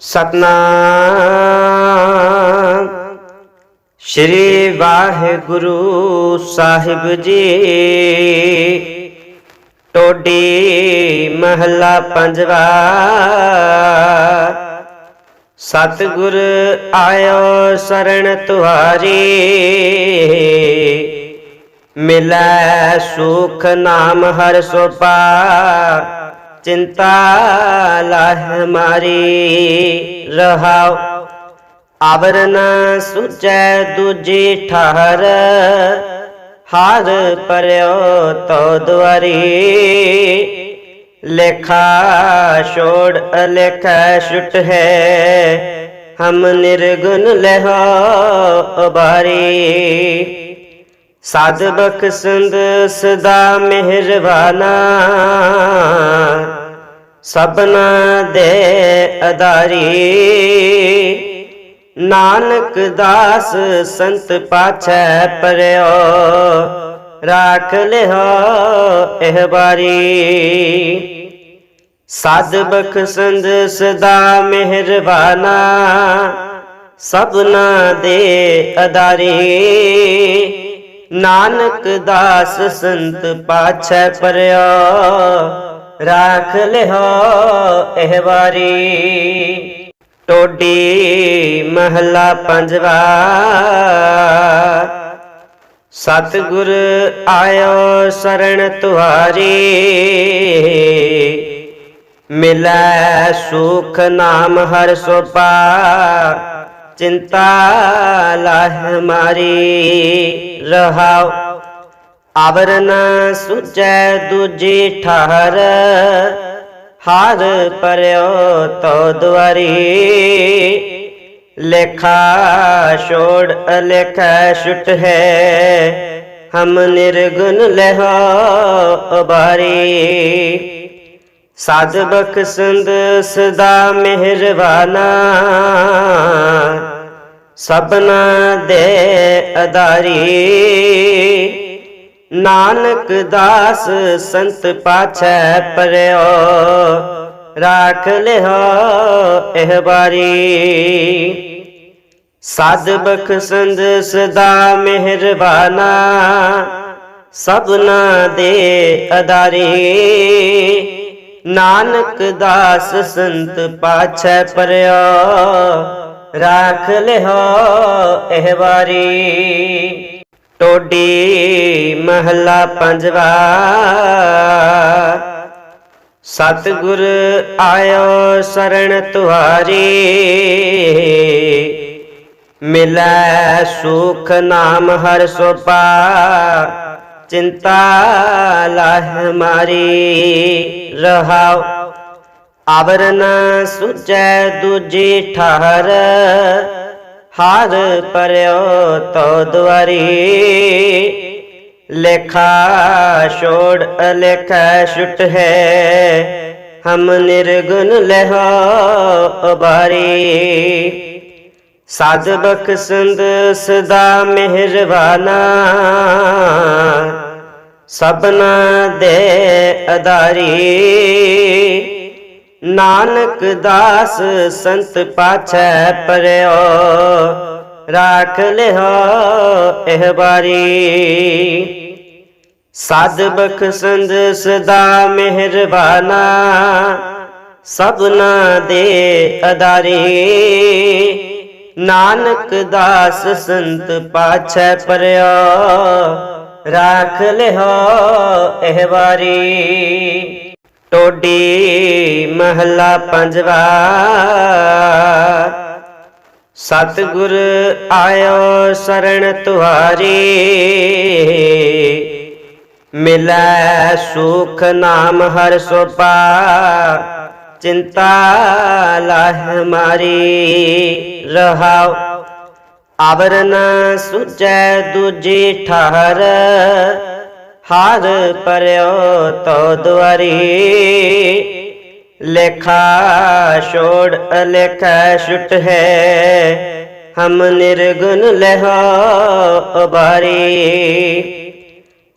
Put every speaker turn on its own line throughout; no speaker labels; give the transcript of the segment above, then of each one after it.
ਸਤਨਾਮ। ਸ਼੍ਰੀ ਵਾਹਿਗੁਰੂ ਸਾਹਿਬ ਜੀ, ਟੋਡੀ ਮਹੱਲਾ ਪੰਜਵਾ। ਸਤਿਗੁਰ ਆਇਓ ਸਰਣ ਤੁਹਾਰੀ, ਮਿਲੈ ਸੁਖ ਨਾਮ ਹਰ ਸੋਪਾ। ਚਿੰਤਾ ਲਾਹ ਮਾਰੀ, ਰਹਾਉ। ਆਵਰਨ ਸੁਚੈ ਦੂਜੀ ਠਹਰ, ਹਾਰ ਪਰਿਓ ਤੋ ਦੁਆਰੀ। ਲੇਖਾ ਛੋੜ ਅਲੇਖ ਛੁਟ ਹੈ, ਹਮ ਨਿਰਗੁਣ ਲਹੋ ਉਬਾਰੀ। ਸਾਧ ਬਖਸ਼ੰਦ ਸਦਾ ਮਿਹਰਬਾਨਾ ਸਭਨਾ ਦੇ ਅਦਾਰੀ ਨਾਨਕ ਦਾਸ ਸੰਤ ਪਾਛੈ ਪਰਿਓ, ਰਾਖ ਲਿਓ ਇਹ ਬਾਰੀ ਸਾਧ ਬਖਸ਼ੰਦ ਸਦਾ ਮਿਹਰਬਾਨਾ, ਸਭਨਾ ਦੇ ਅਦਾਰੀ ਨਾਨਕ ਦਾਸ ਸੰਤ ਪਾਛੈ ਪਰਿਓ ਰਾਖ ਲਿਓ ਇਹ ਵਾਰੀ। ਟੋਡੀ ਮਹੱਲਾ ਪੰਜਵਾ। ਸਤਿਗੁਰ ਆਇਓ ਸਰਣ ਤੁਹਾਰੀ। ਮਿਲੈ ਸੁਖ ਨਾਮ ਹਰ ਸੋਪਾ। ਚਿੰਤਾ ਲਾਹ ਮਾਰੀ। ਰਹਾਉ ਆਵਰਨ ਸੁਚੈ ਦੂਜੀ ਠਹਰ, ਹਾਰ ਪਰਿਓ ਤੋ ਦੁਆਰੀ। ਲੇਖਾ ਛੋੜ ਅਲੇਖ ਛੁਟ ਹੈ, ਹਮ ਨਿਰਗੁਣ ਲਹੋ ਉਬਾਰੀ। ਸਾਧ ਬਖਸ਼ੰਦ ਸਦਾ ਮਿਹਰਬਾਨਾ ਸਭਨਾ ਦੇ ਅਦਾਰੀ ਨਾਨਕ ਦਾਸ ਸੰਤ ਪਾਛੈ ਪਰਿਓ, ਰਾਖ ਲਿਓ ਇਹ ਬਾਰੀ ਸਾਧ ਬਖਸ਼ੰਦ ਸਦਾ ਮਿਹਰਬਾਨਾ, ਸਭਨਾ ਦੇ ਅਦਾਰੀ। ਨਾਨਕ ਦਾਸ ਸੰਤ ਪਾਛੈ ਪਰਿਓ, ਰਾਖ ਲਿਓ ਇਹ ਵਾਰੀ। ਟੋਡੀ ਮਹੱਲਾ ਪੰਜਵਾ। ਸਤਿਗੁਰ ਆਇਓ ਸਰਣ ਤੁਹਾਰੀ। ਮਿਲੈ ਸੁਖ ਨਾਮ ਹਰ ਸੋਪਾ। ਚਿੰਤਾ ਲਾਹ ਮਾਰੀ, ਰਹਾਉ। ਆਵਰਨ ਸੁਚੈ ਦੂਜੀ ਠਹਰ। ਹਾਰ ਪਰਿਓ ਤੋ ਦੁਆਰੀ। ਲੇਖਾ ਛੋੜ ਅਲੇਖ ਛੁਟ ਹੈ। ਹਮ ਨਿਰਗੁਣ ਲਹੋ ਉਬਾਰੀ। ਸਾਧ ਬਖਸ਼ੰਦ ਸਦਾ ਮਿਹਰਬਾਨਾ। ਸਭਨਾ ਦੇ ਅਦਾਰੀ ਨਾਨਕ ਦਾਸ ਸੰਤ ਪਾਛੈ ਪਰਿਓ, ਰਾਖ ਲਿਓ ਇਹ ਬਾਰੀ ਸਾਧ ਬਖਸ਼ੰਦ ਸਦਾ ਮਿਹਰਬਾਨਾ, ਸਭਨਾ ਦੇ ਅਦਾਰੀ। ਨਾਨਕ ਦਾਸ ਸੰਤ ਪਾਛੈ ਪਰਿਓ, ਰਾਖ ਲਿਓ ਇਹ ਵਾਰੀ। ਟੋਡੀ ਮਹੱਲਾ ਪੰਜਵਾ। ਸਤਿਗੁਰ ਆਇਓ ਸਰਣ ਤੁਹਾਰੀ। ਮਿਲੈ ਸੁਖ ਨਾਮ ਹਰ ਸੋਪਾ। ਚਿੰਤਾ ਲਾਹ ਮਾਰੀ। ਰਹਾਉ, ਆਵਰਨ ਸੁਚੈ ਦੂਜੀ ਠਹਰ। ਹਾਰ ਪਰਿਓ ਤੋ ਦੁਆਰੀ। ਲੇਖਾ ਛੋੜ ਅਲੇਖ ਛੁਟ ਹੈ। ਹਮ ਨਿਰਗੁਣ ਲਹੋ ਬਾਰੀ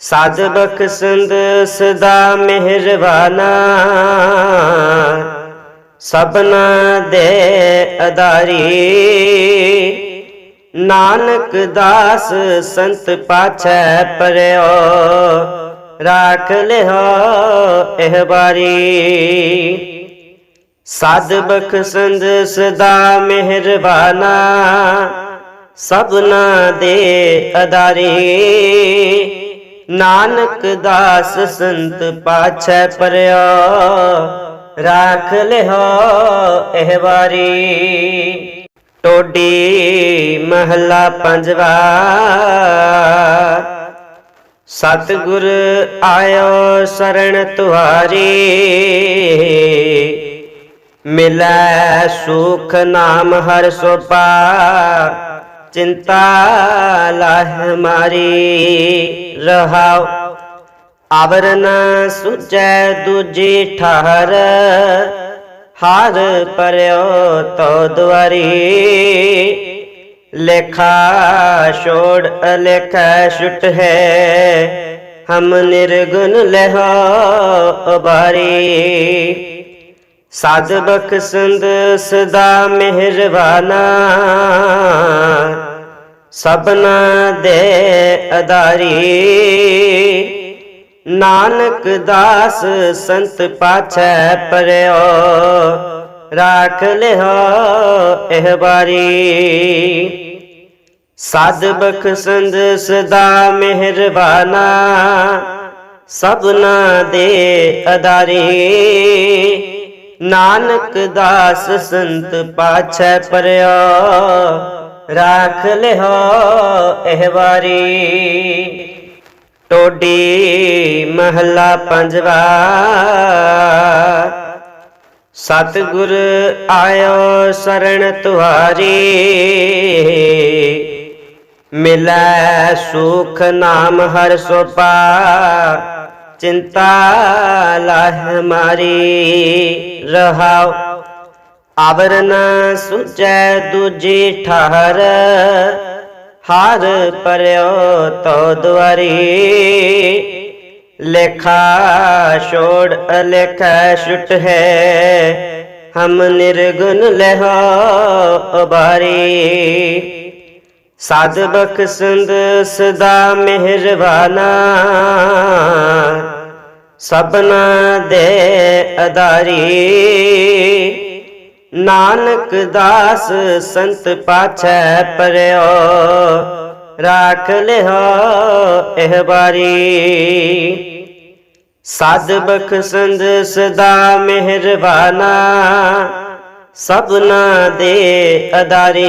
ਸਾਧ ਬਖਸ਼ੰਦ ਸਦਾ ਮਿਹਰਬਾਨਾ। ਸਭਨਾ ਦੇ ਅਦਾਰੀ। ਨਾਨਕ ਦਾਸ ਸੰਤ ਪਾਛੈ ਪਰਿਓ, ਰਾਖ ਲਿਓ ਇਹ ਬਾਰੀ ਸਦ ਬਖਸ਼ੰਦ ਸਦਾ ਮਿਹਰਬਾਨਾ, ਸਭਨਾ ਦੇ ਅਦਾਰੀ। ਨਾਨਕ ਦਾਸ ਸੰਤ ਪਾਛੈ ਪਰਿਓ, ਰਾਖ ਲਿਓ ਇਹ ਵਾਰੀ। ਟੋਡੀ ਮਹੱਲਾ ਪੰਜਵਾ। ਸਤਿਗੁਰ ਆਇਓ ਸਰਣ ਤੁਹਾਰੀ। ਮਿਲੈ ਸੁਖ ਨਾਮ ਹਰ ਸੋਪਾ। ਚਿੰਤਾ ਲਾਹ ਮਾਰੀ। ਰਹਾਉ, ਆਵਰਨ ਸੁਜੈ ਦੂਜੀ ਠਹਰ। ਹਰ ਪਰਿਓ ਤੋ ਦੁਆਰੀ। ਲੇਖਾ ਛੋੜ ਅਲੇਖਾ ਛੁਟ ਹੈ। ਹਮ ਨਿਰਗੁਣ ਲਹੋ ਉਬਾਰੀ। ਸਦ ਬਖਸ਼ੰਦ ਸਦਾ ਮਿਹਰਬਾਨਾ। ਸਭਨਾ ਦੇ ਅਦਾਰੀ ਨਾਨਕ ਦਾਸ ਸੰਤ ਪਾਛੈ ਪਰਿਓ, ਰਾਖ ਲਿਓ ਇਹ ਬਾਰੀ ਸਦ ਬਖਸ਼ੰਦ ਸਦਾ ਮਿਹਰਬਾਨਾ, ਸਭਨਾ ਦੇ ਅਦਾਰੀ। ਨਾਨਕ ਦਾਸ ਸੰਤ ਪਾਛੈ ਪਰਿਓ, ਰਾਖ ਲਿਓ ਇਹ ਵਾਰੀ। ਟੋਡੀ ਮਹੱਲਾ ਪੰਜਵਾ। ਸਤਿਗੁਰ ਆਇਓ ਸਰਣ ਤੁਹਾਰੀ। ਮਿਲੈ ਸੁਖ ਨਾਮ ਹਰ ਸੋਪਾ। ਚਿੰਤਾ ਲਾਹ ਮਾਰੀ ਰਹਾਉ। ਆਵਰਨ ਸੁਜੈ ਦੂਜੀ ਠਹਰ। ਹਰ ਪਰਿਓ ਤੋ ਦੁਆਰੀ। ਲੇਖਾ ਛੋੜ ਅਲੇਖਾ ਛੁਟ ਹੈ। ਹਮ ਨਿਰਗੁਣ ਲਹੋ ਉਬਾਰੀ। ਸਦ ਬਖਸ਼ੰਦ ਸਦਾ ਮਿਹਰਬਾਨਾ। ਸਭਨਾ ਦੇ ਅਦਾਰੀ ਨਾਨਕ ਦਾਸ ਸੰਤ ਪਾਛੈ ਪਰਿਓ, ਰਾਖ ਲਿਓ ਇਹ ਬਾਰੀ ਸਦ ਬਖਸ਼ੰਦ ਸਦਾ ਮਿਹਰਬਾਨਾ, ਸਭਨਾ ਦੇ ਅਦਾਰੀ।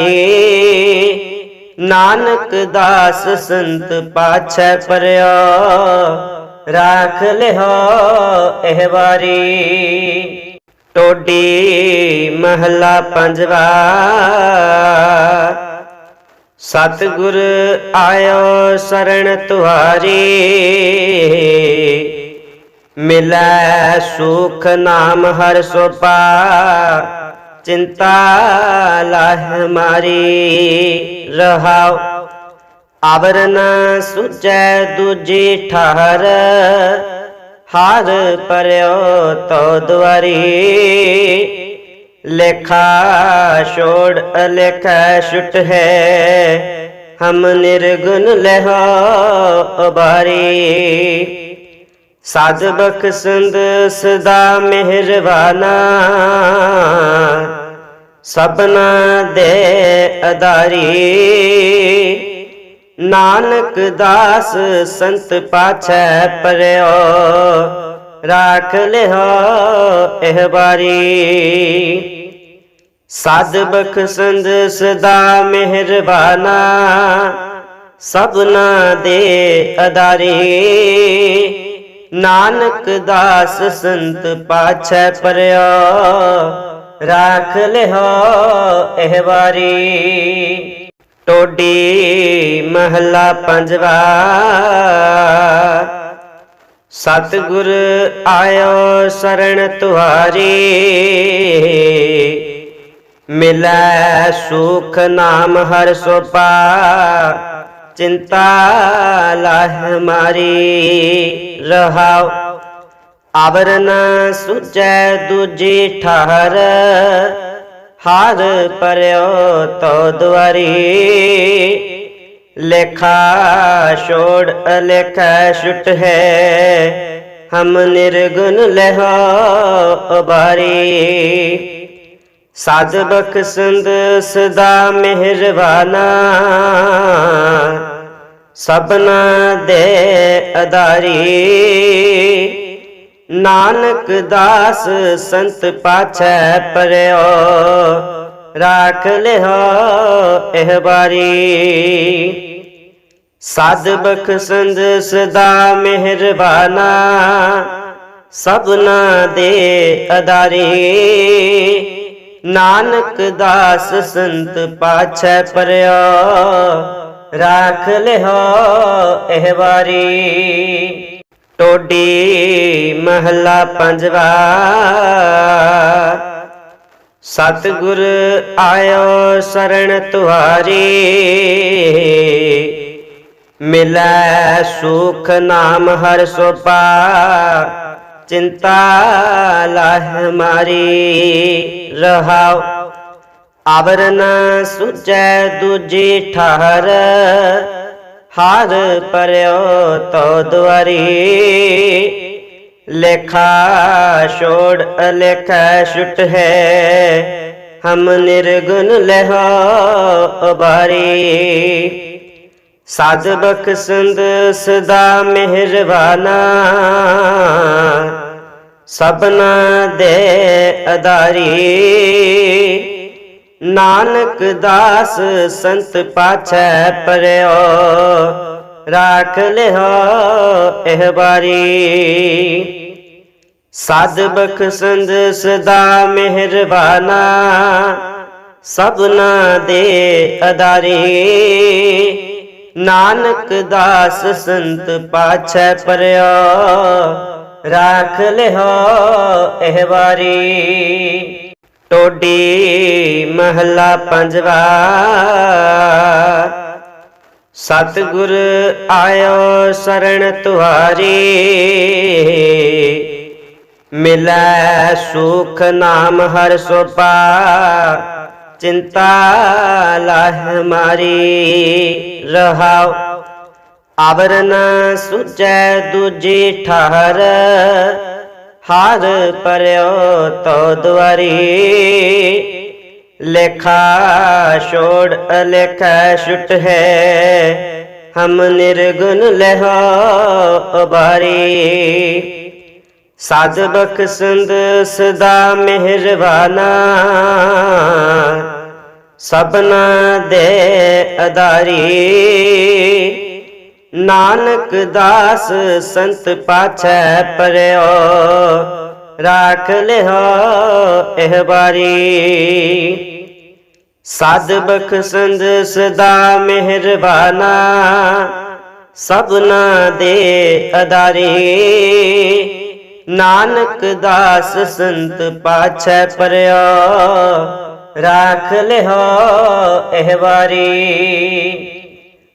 ਨਾਨਕ ਦਾਸ ਸੰਤ ਪਾਛੈ ਪਰਿਓ, ਰਾਖ ਲਿਓ ਇਹ ਵਾਰੀ। ਟੋਡੀ ਮਹੱਲਾ ਪੰਜਵਾ। ਸਤਿਗੁਰ ਆਇਓ ਸਰਣ ਤੁਹਾਰੀ। ਮਿਲੈ ਸੁਖ ਨਾਮ ਹਰ ਸੋਪਾ। ਚਿੰਤਾ ਲਾਹ ਮਾਰੀ। ਰਹਾਉ ਆਵਰਨ ਸੁਜੈ ਦੂਜੀ ਠਹਰ। ਹਾਰ ਪਰਿਓ ਤੋ ਦੁਆਰੀ। ਲੇਖਾ ਛੋੜ ਅਲੇਖਾ ਛੁਟ ਹੈ। ਹਮ ਨਿਰਗੁਣ ਲਹੋ ਉਬਾਰੀ। ਸਦ ਬਖਸ਼ੰਦ ਸਦਾ ਮਿਹਰਬਾਨਾ। ਸਭਨਾ ਦੇ ਅਦਾਰੀ ਨਾਨਕ ਦਾਸ ਸੰਤ ਪਾਛੈ ਪਰਿਓ, ਰਾਖ ਲਿਓ ਇਹ ਬਾਰੀ ਸਦ ਬਖਸ਼ੰਦ ਸਦਾ ਮਿਹਰਬਾਨਾ, ਸਭਨਾ ਦੇ ਅਦਾਰੀ। ਨਾਨਕ ਦਾਸ ਸੰਤ ਪਾਛੈ ਪਰਿਓ, ਰਾਖ ਲਿਓ ਇਹ ਵਾਰੀ। ਟੋਡੀ ਮਹੱਲਾ ਪੰਜਵਾ। ਸਤਿਗੁਰ ਆਇਓ ਸਰਣ ਤੁਹਾਰੀ। ਮਿਲੈ ਸੁਖ ਨਾਮ ਹਰ ਸੋਪਾ। ਚਿੰਤਾ ਲਾਹ ਮਾਰੀ। ਰਹਾਉ, ਆਵਰਨ ਸੁਜੈ ਦੂਜੀ ਠਹਰ। ਹਾਰ ਪਰਿਓ ਤੋ ਦੁਆਰੀ। ਲੇਖਾ ਛੋੜ ਅਲੇਖਾ ਛੁਟ ਹੈ। ਹਮ ਨਿਰਗੁਣ ਲਹੋ ਉਬਾਰੀ। ਸਾਧ ਬਖਸ਼ੰਦ ਸਦਾ ਮਿਹਰਬਾਨਾ। ਸਭਨਾ ਦੇ ਅਦਾਰੀ ਨਾਨਕ ਦਾਸ ਸੰਤ ਪਾਛੈ ਪਰਿਓ, ਰਾਖ ਲਿਓ ਇਹ ਬਾਰੀ ਸਾਧ ਬਖਸ਼ੰਦ ਸਦਾ ਮਿਹਰਬਾਨਾ, ਸਭਨਾ ਦੇ ਅਦਾਰੀ। ਨਾਨਕ ਦਾਸ ਸੰਤ ਪਾਛੈ ਪਰਿਓ, ਰਾਖ ਲਿਓ ਇਹ ਵਾਰੀ। ਟੋਡੀ ਮਹੱਲਾ ਪੰਜਵਾ। ਸਤਿਗੁਰ ਆਇਓ ਸਰਣ ਤੁਹਾਰੀ। ਮਿਲੈ ਸੁਖ ਨਾਮ ਹਰ ਸੋਪਾ। ਚਿੰਤਾ ਲਾਹ ਮਾਰੀ। ਰਹਾਉ, ਆਵਰਨ ਸੁਜੈ ਦੂਜੀ ਠਹਰ। ਹਾਰ ਪਰਿਓ ਤੋ ਦੁਆਰੀ। ਲੇਖਾ ਛੋੜ ਅਲੇਖਾ ਛੁਟ ਹੈ। ਹਮ ਨਿਰਗੁਣ ਲਹੋ ਉਬਾਰੀ। ਸਾਧ ਬਖਸ਼ੰਦ ਸਦਾ ਮਿਹਰਬਾਨਾ। ਸਭਨਾ ਦੇ ਅਦਾਰੀ। ਨਾਨਕ ਦਾਸ ਸੰਤ ਪਾਛੈ ਪਰਿਓ, ਰਾਖ ਲਿਓ ਇਹ ਬਾਰੀ ਸਾਧ ਬਖਸ਼ੰਦ ਸਦਾ ਮਿਹਰਬਾਨਾ, ਸਭਨਾ ਦੇ ਅਦਾਰੀ। ਨਾਨਕ ਦਾਸ ਸੰਤ ਪਾਛੈ ਪਰਿਓ, ਰਾਖ ਲਿਓ ਇਹ ਵਾਰੀ। ਟੋਡੀ ਮਹੱਲਾ ਪੰਜਵਾ। ਸਤਿਗੁਰ ਆਇਓ ਸਰਣ ਤੁਹਾਰੀ। ਮਿਲੈ ਸੁਖ ਨਾਮ ਹਰ ਸੋਪਾ। ਚਿੰਤਾ ਲਾਹ ਮਾਰੀ, ਰਹਾਉ। ਆਵਰਨ ਸੁਜੈ ਦੂਜੀ ਠਹਰ। ਹਾਰ ਪਰਿਓ ਤੋ ਦੁਆਰੀ। ਲੇਖਾ ਛੋੜ ਅਲੇਖਾ ਛੁਟ ਹੈ। ਹਮ ਨਿਰਗੁਣ ਲਹੋ ਉਬਾਰੀ। ਸਾਧ ਬਖਸ਼ੰਦ ਸਦਾ ਮਿਹਰਬਾਨਾ। ਸਭਨਾ ਦੇ ਅਦਾਰੀ। ਨਾਨਕ ਦਾਸ ਸੰਤ ਪਾਛੈ ਪਰਿਓ, ਰਾਖ ਲਿਓ ਇਹ ਬਾਰੀ ਸਾਧ ਬਖਸ਼ੰਦ ਸਦਾ ਮਿਹਰਬਾਨਾ, ਸਭਨਾ ਦੇ ਅਦਾਰੀ। ਨਾਨਕ ਦਾਸ ਸੰਤ ਪਾਛੈ ਪਰਿਓ, ਰਾਖ ਲਿਓ ਇਹ ਵਾਰੀ।